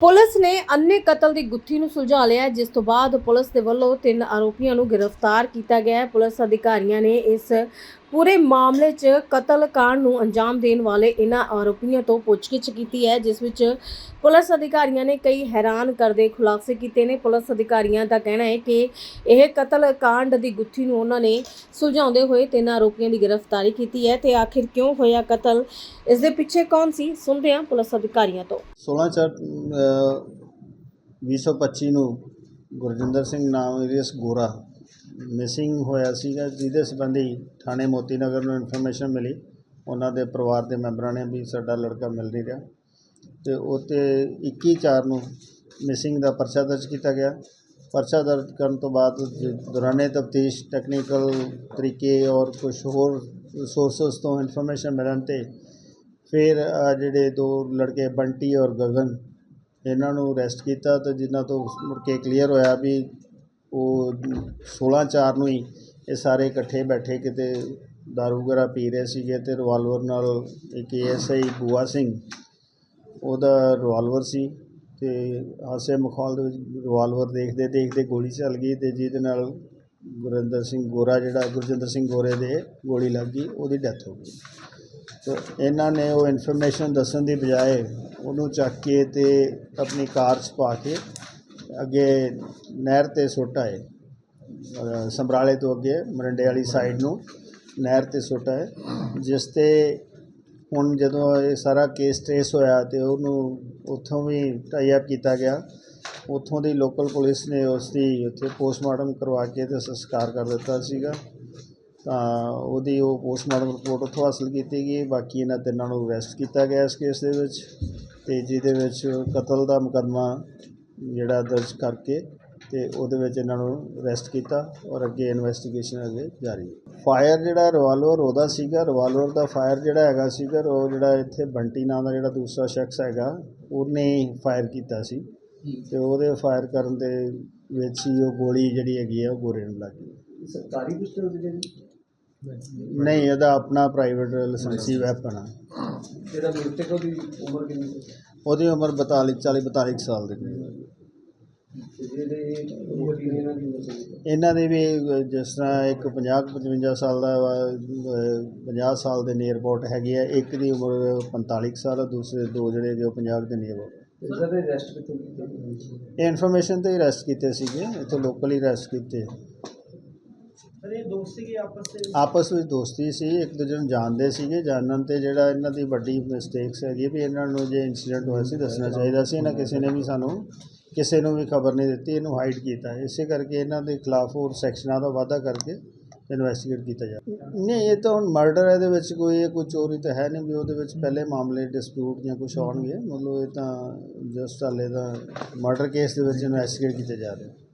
Police ਨੇ ਅੰਨੇ ਕਤਲ ਦੀ ਗੁੱਥੀ ਨੂੰ ਸੁਲਝਾ ਲਿਆ ਜਿਸ ਤੋਂ ਬਾਅਦ ਪੁਲਿਸ ਦੇ ਵੱਲੋਂ ਤਿੰਨ ਆਰੋਪੀਆਂ ਨੂੰ ਗ੍ਰਿਫਤਾਰ ਕੀਤਾ ਗਿਆ ਹੈ। ਪੁਲਿਸ ਅਧਿਕਾਰੀਆਂ ਨੇ ਇਸ ਪੂਰੇ ਮਾਮਲੇ 'ਚ ਕਤਲ ਕਾਂਡ ਨੂੰ ਅੰਜਾਮ ਦੇਣ ਵਾਲੇ ਇਹਨਾਂ ਆਰੋਪੀਆਂ ਤੋਂ ਪੁੱਛਗਿੱਛ ਕੀਤੀ ਹੈ ਜਿਸ ਵਿੱਚ ਪੁਲਿਸ ਅਧਿਕਾਰੀਆਂ ਨੇ ਕਈ ਹੈਰਾਨ ਕਰਦੇ ਖੁਲਾਸੇ ਕੀਤੇ ਨੇ। ਪੁਲਿਸ ਅਧਿਕਾਰੀਆਂ ਦਾ ਕਹਿਣਾ ਹੈ ਕਿ ਇਹ ਕਤਲ ਕਾਂਡ ਦੀ ਗੁੱਥੀ ਨੂੰ ਉਹਨਾਂ ਨੇ ਸੁਲਝਾਉਂਦੇ ਹੋਏ ਤਿੰਨ ਆਰੋਪੀਆਂ ਦੀ ਗ੍ਰਿਫਤਾਰੀ ਕੀਤੀ ਹੈ ਤੇ ਆਖਿਰ ਕਿਉਂ ਹੋਇਆ ਕਤਲ? ਇਸ ਦੇ ਪਿੱਛੇ ਕੌਣ ਸੀ? ਸੁਣਦੇ ਹਾਂ ਪੁਲਿਸ ਅਧਿਕਾਰੀਆਂ ਤੋਂ। 16 ਚਾਰ ਅ, 2025 ਨੂੰ ਗੁਰਜਿੰਦਰ ਸਿੰਘ ਨਾਮ ਏਰੀਅਸ ਗੋਰਾ ਮਿਸਿੰਗ ਹੋਇਆ ਸੀਗਾ, ਜਿਹਦੇ ਸੰਬੰਧੀ ਥਾਣੇ ਮੋਤੀ ਨਗਰ ਨੂੰ ਇਨਫੋਰਮੇਸ਼ਨ ਮਿਲੀ। ਉਹਨਾਂ ਦੇ ਪਰਿਵਾਰ ਦੇ ਮੈਂਬਰਾਂ ਨੇ ਵੀ ਸਾਡਾ ਲੜਕਾ ਮਿਲ ਨਹੀਂ ਰਿਹਾ। ਤੇ ਉਹ 'ਤੇ 21 ਚਾਰ ਨੂੰ ਮਿਸਿੰਗ ਦਾ ਪਰਚਾ ਦਰਜ ਕੀਤਾ ਗਿਆ। ਪਰਚਾ ਦਰਜ ਕਰਨ ਤੋਂ ਬਾਅਦ ਦੌਰਾਨੇ ਤਫਤੀਸ਼ ਟੈਕਨੀਕਲ ਤਰੀਕੇ ਔਰ ਕੁਝ ਹੋਰ ਸੋਰਸਸ ਤੋਂ ਇਨਫੋਰਮੇਸ਼ਨ ਮਿਲਣ 'ਤੇ ਫਿਰ ਜਿਹੜੇ ਦੋ ਲੜਕੇ ਬੰਟੀ ਔਰ ਗਗਨ, ਇਹਨਾਂ ਨੂੰ ਅਰੈਸਟ ਕੀਤਾ ਤੇ ਜਿਨ੍ਹਾਂ ਤੋਂ ਮੁੜ ਕੇ ਕਲੀਅਰ ਹੋਇਆ ਵੀ ਉਹ 16 ਚਾਰ ਨੂੰ ਹੀ ਇਹ ਸਾਰੇ ਇਕੱਠੇ ਬੈਠੇ ਕਿਤੇ ਦਾਰੂ ਵਗੈਰਾ ਪੀ ਰਹੇ ਸੀਗੇ ਅਤੇ ਰਿਵਾਲਵਰ ਨਾਲ ਇੱਕ ਐਸਆਈ ਬੂਆ ਸਿੰਘ, ਉਹਦਾ ਰਿਵਾਲਵਰ ਸੀ ਅਤੇ ਹਾਸੇ ਮਖੌਲ ਦੇ ਵਿੱਚ ਰਿਵਾਲਵਰ ਦੇਖਦੇ ਦੇਖਦੇ ਗੋਲੀ ਚੱਲ ਗਈ ਅਤੇ ਜਿਹਦੇ ਨਾਲ ਗੁਰਿੰਦਰ ਸਿੰਘ ਗੋਰਾ ਜਿਹੜਾ ਗੁਰਜਿੰਦਰ ਸਿੰਘ ਗੋਰੇ ਦੇ ਗੋਲੀ ਲੱਗ ਗਈ, ਉਹਦੀ ਡੈਥ ਹੋ ਗਈ। ਤੇ ਇਹਨਾਂ ਨੇ ਉਹ ਇਨਫੋਰਮੇਸ਼ਨ ਦੱਸਣ ਦੀ ਬਜਾਏ ਉਹਨੂੰ ਚੱਕ ਕੇ ਅਤੇ ਆਪਣੀ ਕਾਰ 'ਚ ਪਾ ਕੇ ਅੱਗੇ ਨਹਿਰ ਤੇ ਸੁੱਟ ਆਏ। ਅਹ ਤੋਂ ਅੱਗੇ, ਮਰੰਡੇ ਵਾਲੀ ਸਾਈਡ ਨੂੰ ਨਹਿਰ ਤੇ ਸੁੱਟ ਆਏ। ਜਿਸ ਤੇ ਹੁਣ ਜਦੋਂ ਇਹ ਸਾਰਾ ਕੇਸ ਟ੍ਰੇਸ ਹੋਇਆ ਤੇ ਉਹਨੂੰ ਉੱਥੋਂ ਵੀ ਟਾਈ ਅਪ ਕੀਤਾ ਗਿਆ। ਉੱਥੋਂ ਦੀ ਲੋਕਲ ਪੁਲਿਸ ਨੇ ਉਸ ਦੀ ਉੱਥੇ ਪੋਸਟਮਾਰਟਮ ਕਰਵਾ ਕੇ ਤੇ ਸੰਸਕਾਰ ਕਰ ਦਿੱਤਾ ਸੀਗਾ। ਤਾਂ ਉਹਦੀ ਉਹ ਪੋਸਟਮਾਰਟਮ ਰਿਪੋਰਟ ਉੱਥੋਂ ਹਾਸਲ ਕੀਤੀ ਗਈ। ਬਾਕੀ ਇਹਨਾਂ ਤਿੰਨਾਂ ਨੂੰ ਅਰੈਸਟ ਕੀਤਾ ਗਿਆ ਇਸ ਕੇਸ ਦੇ ਵਿੱਚ ਤੇ ਜਿਹਦੇ ਵਿੱਚ ਕਤਲ ਦਾ ਮੁਕੱਦਮਾ ਜਿਹੜਾ ਦਰਜ ਕਰਕੇ ਅਤੇ ਉਹਦੇ ਵਿੱਚ ਇਹਨਾਂ ਨੂੰ ਅਰੈਸਟ ਕੀਤਾ ਔਰ ਅੱਗੇ ਇਨਵੈਸਟੀਗੇਸ਼ਨ ਅੱਗੇ ਜਾਰੀ। ਫਾਇਰ ਜਿਹੜਾ ਰਿਵਾਲਵਰ ਉਹਦਾ ਸੀਗਾ ਰਿਵਾਲਵਰ ਦਾ ਫਾਇਰ ਜਿਹੜਾ ਹੈਗਾ ਸੀਗਾ, ਉਹ ਜਿਹੜਾ ਇੱਥੇ ਬੰਟੀ ਨਾਂ ਦਾ ਜਿਹੜਾ ਦੂਸਰਾ ਸ਼ਖਸ ਹੈਗਾ, ਉਹਨੇ ਫਾਇਰ ਕੀਤਾ ਸੀ। ਤੇ ਉਹਦੇ ਫਾਇਰ ਕਰਨ ਦੇ ਵਿੱਚ ਹੀ ਉਹ ਗੋਲੀ ਜਿਹੜੀ ਹੈਗੀ ਆ, ਉਹ ਗੋਰੇ ਨੂੰ ਲੱਗ ਗਈ। ਸਰਕਾਰੀ ਪਿਸਟਲ ਜਿਹੜੇ ਨਹੀਂ ਇਹਦਾ ਆਪਣਾ ਪ੍ਰਾਈਵੇਟ ਲਾਇਸੈਂਸੀ ਵੈਪਨ ਆ ਜਿਹੜਾ ਮ੍ਰਿਤਕ ਉਹਦੀ ਉਮਰ ਕਿੰਨੀ ਸੀ? ਉਹਦੀ ਉਮਰ 42 40 42 ਕੁ ਸਾਲ ਦੀ ਜਿਹੜੇ ਉਮਰ ਕਿੰਨੀ ਇਹਨਾਂ ਦੀ ਉਮਰ ਸੀ? ਇਹਨਾਂ ਦੇ ਵੀ ਜਿਸ ਤਰ੍ਹਾਂ ਇੱਕ 50 55 ਸਾਲ ਦਾ ਵਾ, ਅਹ, 50 ਸਾਲ ਦੇ ਨੀਅਰ ਅਬਾਊਟ ਹੈਗੇ ਆ। ਇੱਕ ਦੀ ਉਮਰ 45 ਕੁ ਸਾਲ ਆ ਦੂਸਰੇ ਦੋ ਜਿਹੜੇ ਜੋ 50 ਦੇ ਨੀਅਰ ਅਬਾਊਟ ਇਹਨਾਂ ਦੇ ਕਿੱਥੋਂ ਕੀਤੇ? ਇਹ ਇਨਫੋਰਮੇਸ਼ਨ ਤੇ ਹੀ ਅਰੈਸਟ ਕੀਤੇ ਸੀਗੇ ਇੱਥੋਂ ਲੋਕਲ ਹੀ ਅਰੈਸਟ ਕੀਤੇ। ਸਰ ਇਹ ਦੋਸਤੀ ਕੀ ਆਪਸ ਵਿੱਚ? ਆਪਸ ਵਿੱਚ ਦੋਸਤੀ ਸੀ ਇੱਕ ਦੂਜੇ ਨੂੰ ਜਾਣਦੇ ਸੀਗੇ ਜਾਣਨ ਤੇ ਜਿਹੜਾ ਇਹਨਾਂ ਦੀ ਵੱਡੀ ਮਿਸਟੇਕਸ ਹੈਗੀ ਵੀ ਇਹਨਾਂ ਨੂੰ ਜੇ ਇਨਸੀਡੈਂਟ ਹੋਇਆ ਸੀ ਦੱਸਣਾ ਚਾਹੀਦਾ ਸੀ ਇਹਨਾਂ ਕਿਸੇ ਨੇ ਵੀ ਸਾਨੂੰ ਕਿਸੇ ਨੂੰ ਵੀ ਖਬਰ ਨਹੀਂ ਦਿੱਤੀ ਇਹਨੂੰ ਹਾਈਡ ਕੀਤਾ। ਇਸੇ ਕਰਕੇ ਇਹਨਾਂ ਦੇ ਖਿਲਾਫ ਹੋਰ ਸੈਕਸ਼ਨਾਂ ਦਾ ਵਾਅਦਾ ਕਰਕੇ ਇਨਵੈਸਟੀਗੇਟ ਕੀਤਾ ਜਾ ਨਹੀਂ ਇਹ ਤਾਂ ਹੁਣ ਮਰਡਰ ਇਹਦੇ ਵਿੱਚ ਕੋਈ ਇਹ ਕੋਈ ਚੋਰੀ ਤਾਂ ਹੈ ਨਹੀਂ ਵੀ ਉਹਦੇ ਵਿੱਚ ਪਹਿਲੇ ਮਾਮਲੇ ਡਿਸਪਿਊਟ ਜਾਂ ਕੁਝ ਆਉਣਗੇ। ਮਤਲਬ ਇਹ ਤਾਂ ਜਸਟ ਹਾਲੇ ਤਾਂ ਮਰਡਰ ਕੇਸ ਦੇ ਵਿੱਚ ਇਨਵੈਸਟੀਗੇਟ ਕੀਤੇ ਜਾ ਰਹੇ